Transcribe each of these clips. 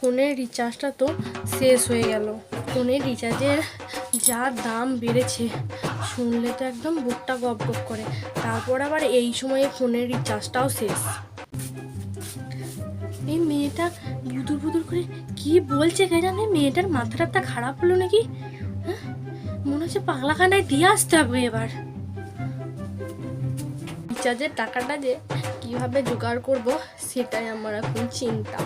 ফোনের রিচার্জটা তো শেষ হয়ে গেল। ফোনের রিচার্জের যা দাম বেড়েছে, শুনলে তো একদম বুকটা গপ গপ করে। তারপর আবার এই সময়ে ফোনের রিচার্জটাও শেষ। এই মেয়েটা বুদুর বুদুর করে কি বলছে কে জানে? মেয়েটার মাথাটা টাথা খারাপ হলো নাকি? হ্যাঁ? মনে হচ্ছে পাগলাখানায় দিয়ে আসতে হবে এবার। রিচার্জের টাকাটা যে কীভাবে জোগাড় করব, সেটাই আমার এখন চিন্তা।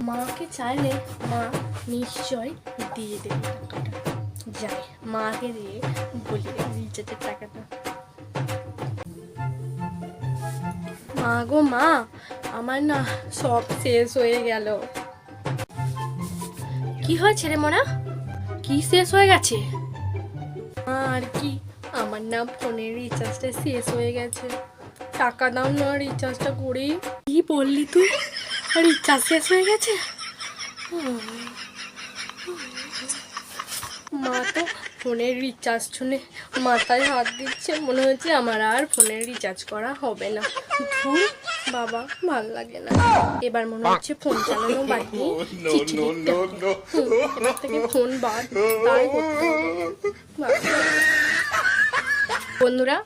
মাকে চাইলে মা নিশ্চয় দিয়ে দেবে টাকাটা। যাই, মাকে দিয়ে বলি, রিচার্জের টাকাটা। মা গো, মা, আমার না সব শেষ হয়ে গেল। কি হয়েছে রে মোনা? কি শেষ হয়ে গেছে? আর কি, আমার না ফোনের রিচার্জটা শেষ হয়ে গেছে। টাকা দাও না, রিচার্জটা করি। কি বললি তুই? রিচার্জ শেষ হয়ে গেছে? মা তো ফোনের রিচার্জ শুনে মাথায় হাত দিচ্ছে মনে হচ্ছে আমার আর ফোনের রিচার্জ করা হবে না। ধুর বাবা ভালো লাগে না। এবার মনে হচ্ছে ফোন চালানো বাদ থেকে ফোন বাদ তাই। বন্ধুরা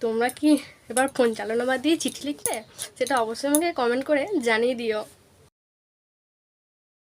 তোমরা কি এবার ফোন চালানো বাদ দিয়ে চিঠি লিখলে সেটা অবশ্যই আমাকে কমেন্ট করে জানিয়ে দিও।